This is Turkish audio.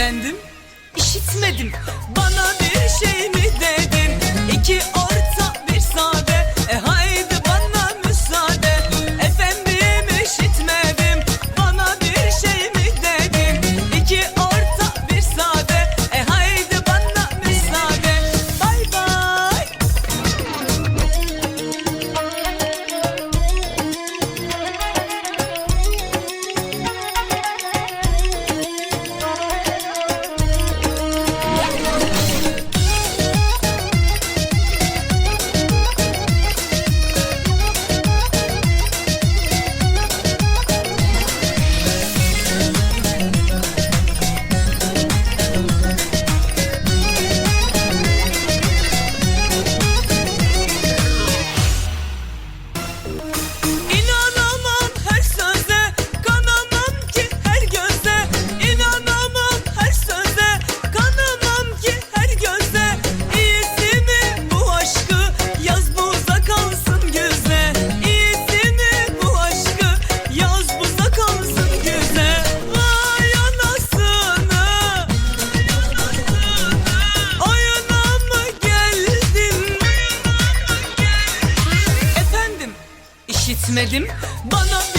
efendim? İşitmedim. Bana bir şey mi dedin? İki or etmedim. Bana